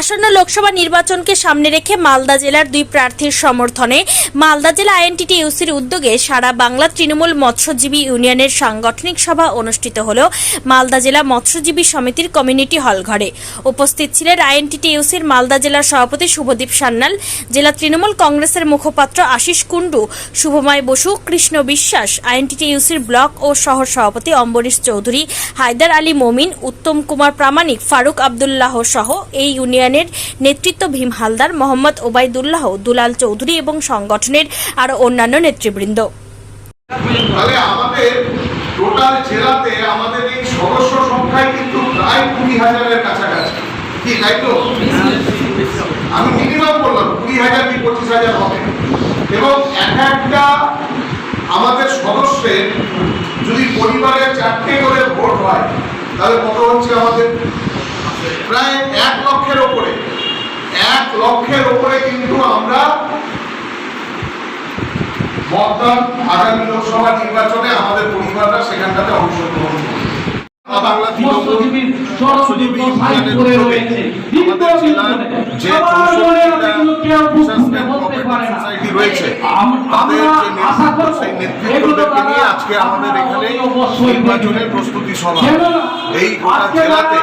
আসন্ন লোকসভা নির্বাচনকে সামনে রেখে মালদা জেলার দুই প্রার্থীর সমর্থনে মালদা জেলা আইএনটিটি ইউসির উদ্যোগে সারা বাংলা তৃণমূল মৎস্যজীবী ইউনিয়নের সাংগঠনিক সভা অনুষ্ঠিত হল মালদা জেলা মৎস্যজীবী সমিতির কমিউনিটি হল ঘরে। উপস্থিত ছিলেন আইএনটিটি ইউসির মালদা জেলার সভাপতি শুভদীপ সান্যাল, জেলা তৃণমূল কংগ্রেসের মুখপাত্র আশিস কুণ্ডু, শুভময় বসু, কৃষ্ণ বিশ্বাস, আইএনটিটি ইউসির ব্লক ও শহর সভাপতি অম্বরীশ চৌধুরী, হায়দার আলী মমিন, উত্তম কুমার প্রামাণিক, ফারুক আবদুল্লাহ সহ এই ইউনিয়নের নেতৃত্ব ভীম হালদার, মোহাম্মদ ওবায়দুল্লাহ, দুলাল চৌধুরী এবং সংগঠনের আরও অন্যান্য নেতৃবৃন্দ। আমাদের টোটাল জেলাতে আমাদের এই সদস্য সংখ্যায় কিন্তু প্রায় কুড়ি হাজারের কাছাকাছি। কি, তাই তো? আমি মিনিমাম কুড়ি হাজার কি পঁচিশ হাজার হবে। এবং এক একটা আমাদের সদস্যের যদি পরিবারের চারটে করে ভোট হয়, তাহলে কত হচ্ছে আমাদের? প্রায় এক লক্ষের ওপরে। এক লক্ষের ওপরে কিন্তু আমরা মতদান আগামী লোকসভা নির্বাচনে আমাদের পরিবাররা সেখানটাতে অংশগ্রহণ করবে। মৎস্যজীবীর চরমযুদ্ধ করে রয়েছে। রয়েছে। তাদের যে নেতৃত্ব সেই নেতৃত্বদেরকে নিয়ে আজকে আমাদের এখানে নির্বাচনের প্রস্তুতি সভা। এই গোটা জেলাতে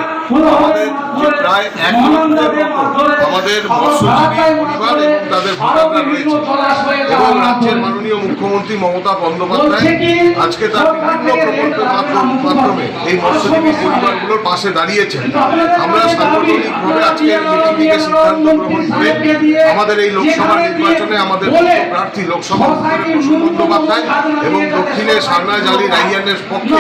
আমাদের যে প্রায় এক লক্ষের মতো আমাদের মৎস্যজীবী পরিবার এবং তাদের ভোটাররা রয়েছে। এবং রাজ্যের মাননীয় মুখ্যমন্ত্রী মমতা বন্দ্যোপাধ্যায় আজকে তার বিভিন্ন প্রকল্পের মাধ্যমে এই মৎস্যজীবী পরিবারগুলোর পাশে দাঁড়িয়েছেন। আমরা সাংগঠনিকভাবে আজকে মিটিং থেকে সিদ্ধান্ত গ্রহণ করে আমাদের এই লোকসভা নির্বাচনে আমাদের প্রার্থী লোকসভা বন্দ্যোপাধ্যায় এবং দক্ষিণে আলী রাইয়ানের পক্ষে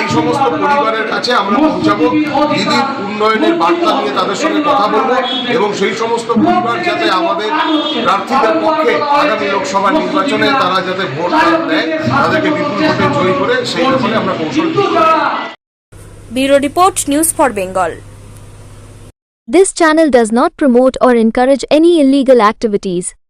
এই সমস্ত পরিবারের কাছে আমরা পৌঁছাবো। দিদির উন্নয়নের বার্তা নিয়ে তাদের সঙ্গে কথা বলব এবং সেই সমস্ত পরিবার যাতে আমাদের প্রার্থীদের পক্ষে আগামী লোকসভা নির্বাচনে তারা যাতে ভোট দেয় তাদেরকে বিপুল ভোটে জয়ী করে সেই ব্যাপারে আমরা Kaushal bureau report news for Bengal. This channel does not promote or encourage any illegal activities.